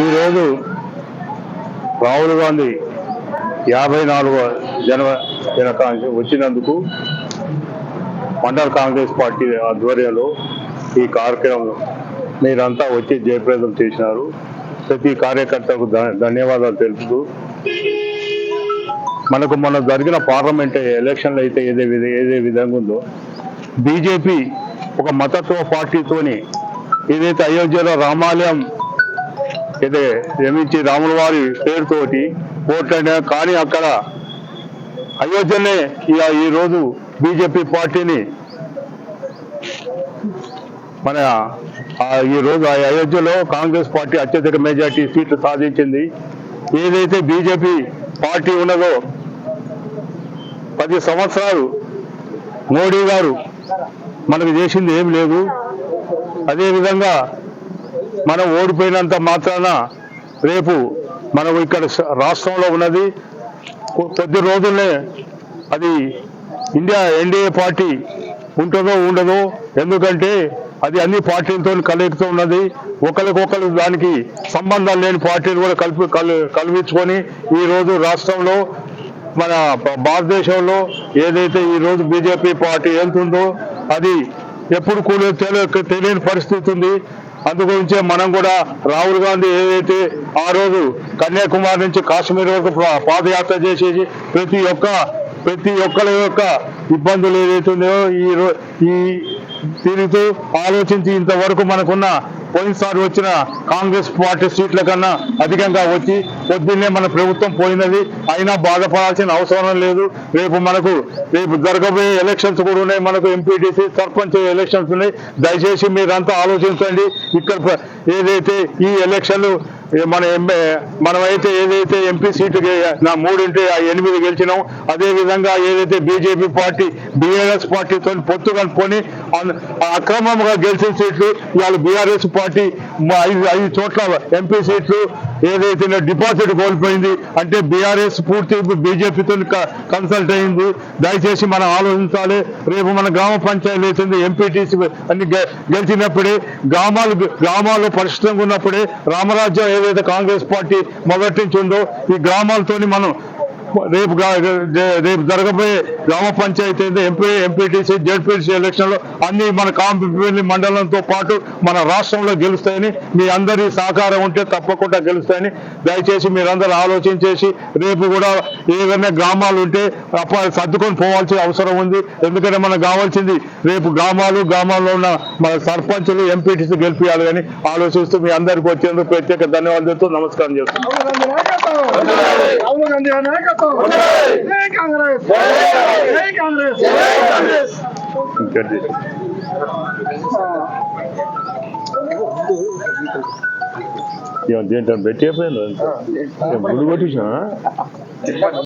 ఈరోజు రాహుల్ గాంధీ యాభై నాలుగవ జన్మ దినకానికి వచ్చినందుకు మండల కాంగ్రెస్ పార్టీ ఆధ్వర్యంలో ఈ కార్యక్రమం మీరంతా వచ్చి జయప్రదం చేసినారు. ప్రతి కార్యకర్తకు ధన్యవాదాలు తెలుపుతూ మనకు మొన్న జరిగిన పార్లమెంట్ ఎలక్షన్లు అయితే ఏదే ఏదే విధంగా ఉందో బీజేపీ ఒక మతత్వ పార్టీతోని ఏదైతే అయోధ్యలో రామాలయం అయితే రమించి రాముల వారి పేరుతోటి ఓట్లైనా కానీ అక్కడ అయోధ్యనే ఈ- ఈ రోజు బీజేపీ పార్టీని మన ఈ రోజు ఆ అయోధ్యలో కాంగ్రెస్ పార్టీ అత్యధిక మెజార్టీ సీట్లు సాధించింది. ఏదైతే బీజేపీ పార్టీ ఉన్నదో పది సంవత్సరాలు మోడీ గారు మనకు చేసింది ఏం లేదు. అదేవిధంగా మనం ఓడిపోయినంత మాత్రాన రేపు మనం ఇక్కడ రాష్ట్రంలో ఉన్నది. కొద్ది రోజులనే అది ఇండియా ఎన్డీఏ పార్టీ ఉంటుందో ఉండదో ఎందుకంటే అది అన్ని పార్టీలతో కలుగుతూ ఉన్నది. ఒకరికొకరు దానికి సంబంధం లేని పార్టీలు కూడా కలిపి కలిపించుకొని ఈరోజు రాష్ట్రంలో మన భ- భారతదేశంలో ఏదైతే ఈ రోజు బీజేపీ పార్టీ వెళ్తుందో అది ఎప్పుడు కూడా తెలియని పరిస్థితి ఉంది. అందుగురించే మనం కూడా రాహుల్ గాంధీ ఏదైతే ఆ రోజు కన్యాకుమారి నుంచి కాశ్మీర్ వరకు పా- పాదయాత్ర చేసేసి ప్రతి ఒక్క ప్రతి ఒక్కరి యొక్క ఇబ్బందులు ఏదైతే ఉన్నాయో ఈ ఈ తిరుగుతూ ఆలోచించి ఇంతవరకు మనకున్న పోయినసారి వచ్చిన కాంగ్రెస్ పార్టీ సీట్ల కన్నా అధికంగా వచ్చి పొద్దున్నే మన ప్రభుత్వం పోయినది. అయినా బాధపడాల్సిన అవసరం లేదు. రేపు మనకు రేపు జరగబోయే ఎలక్షన్స్ కూడా ఉన్నాయి. మనకు ఎంపీటీసీ సర్పంచ్ ఎలక్షన్స్ ఉన్నాయి. దయచేసి మీరంతా ఆలోచించండి. ఇక్కడ ఏదైతే ఈ ఎలక్షన్లు మన ఎంఏ మనమైతే ఏదైతే ఎంపీ సీటు నా మూడింటి ఆ ఎనిమిది గెలిచినాం. అదేవిధంగా ఏదైతే బీజేపీ పార్టీ బీఆర్ఎస్ పార్టీతో పొత్తు కనుక్కొని అక్రమంగా గెలిచిన సీట్లు ఇవాళ బీఆర్ఎస్ పార్టీ ఐదు ఐదు చోట్ల ఎంపీ సీట్లు ఏదైతే డిపాజిట్ కోల్పోయింది అంటే బీఆర్ఎస్ పూర్తి బీజేపీతో కన్సల్ట్ అయింది. దయచేసి మనం ఆలోచించాలి. రేపు మన గ్రామ పంచాయతీ అవుతుంది ఎంపీటీసీ అన్ని గె- గెలిచినప్పుడే గ్రామాలు గ్రామాలు పరిశుభ్రంగా ఉన్నప్పుడే రామరాజ్యం ఏదైతే కాంగ్రెస్ పార్టీ మొదటి నుంచి ఉందో ఈ గ్రామాలతోని మనం రేపు రేపు జరగబోయే గ్రామ పంచాయతీ ఎంపీ ఎంపీటీసీ జెడ్పీటీసీ ఎలక్షన్లో అన్ని మన కాంపి మండలంతో పాటు మన రాష్ట్రంలో గెలుస్తాయని మీ అందరి సహకారం ఉంటే తప్పకుండా గెలుస్తాయని దయచేసి మీరందరూ ఆలోచించేసి రేపు కూడా ఏదైనా గ్రామాలు ఉంటే సర్దుకొని పోవాల్సిన అవసరం ఉంది. ఎందుకంటే మనకు కావాల్సింది రేపు గ్రామాలు గ్రామాల్లో ఉన్న మన సర్పంచులు ఎంపీటీసీ గెలిపించాలి అని ఆలోచిస్తూ మీ అందరికి వచ్చేందుకు ప్రత్యేక ధన్యవాదాలతో నమస్కారం చేస్తున్నాను రాహుల్ కాంగ్రెస్ కాంగ్రెస్ దేంట్లో పెట్టి అయిపోయింది గుడి కొట్టించా